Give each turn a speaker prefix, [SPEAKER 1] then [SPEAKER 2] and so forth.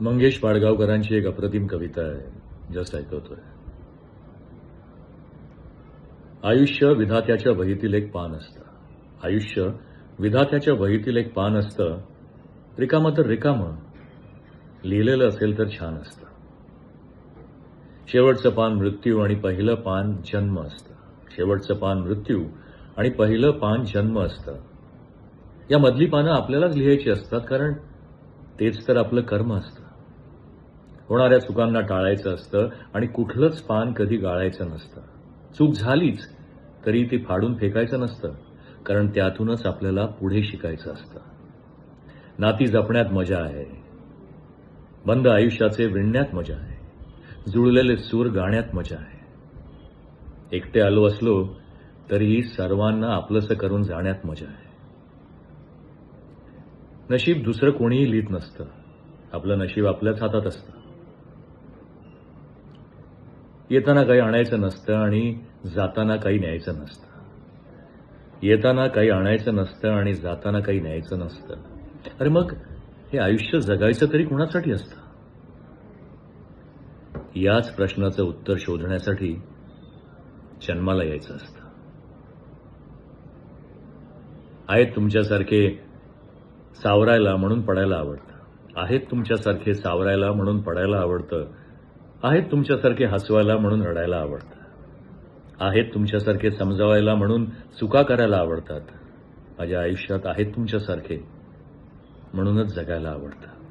[SPEAKER 1] मंगेश पाडगावकरांची एक अप्रतिम कविता आहे जस्ट ऐकवतोय. आयुष्य विधात्याच्या वहीतील एक पान असतं. आयुष्य विधात्याच्या वहीतील एक पान असतं. रिकामं तर रिकामं लिहिलेलं असेल तर छान असतं. शेवटचं पान मृत्यू आणि पहिलं पान जन्म असतं. शेवटचं पान मृत्यू आणि पहिलं पान जन्म असतं. या मधली पानं आपल्यालाच लिहायची असतात कारण तेच तर आपलं कर्म असतं. होणाऱ्या चुकांना टाळायचं असतं आणि कुठलंच पान कधी गाळायचं नसतं. चूक झालीच तरी ती फाडून फेकायचं नसतं कारण त्यातूनच आपल्याला पुढे शिकायचं असतं. नाती जपण्यात मजा आहे. बंद आयुष्याचे विणण्यात मजा आहे. जुळलेले सूर गाण्यात मजा आहे. एकटे आलो असलो तरीही सर्वांना आपलंसं करून जाण्यात मजा आहे. नशीब दुसरं कोणीही लिहित नसतं. आपलं नशीब आपल्याच हातात असतं. येताना काही आणायचं नसतं आणि जाताना काही न्यायचं नसतं. येताना काही आणायचं नसतं आणि जाताना काही न्यायचं नसतं. अरे मग हे आयुष्य जगायचं तरी कुणासाठी असतं? याच प्रश्नाचं उत्तर शोधण्यासाठी जन्माला यायचं असतं. आहेत तुमच्यासारखे सावरायला म्हणून पडायला आवडतं. आहेत तुमच्यासारखे सावरायला म्हणून पडायला आवडतं. आहेत तुमच्यासारखे हसवायला म्हणून रडायला आवडतं आहेत तुमच्यासारखे समजावायला म्हणून चुका करायला आवडतात. माझ्या आयुष्यात आहेत तुमच्यासारखे म्हणूनच जगायला आवडतं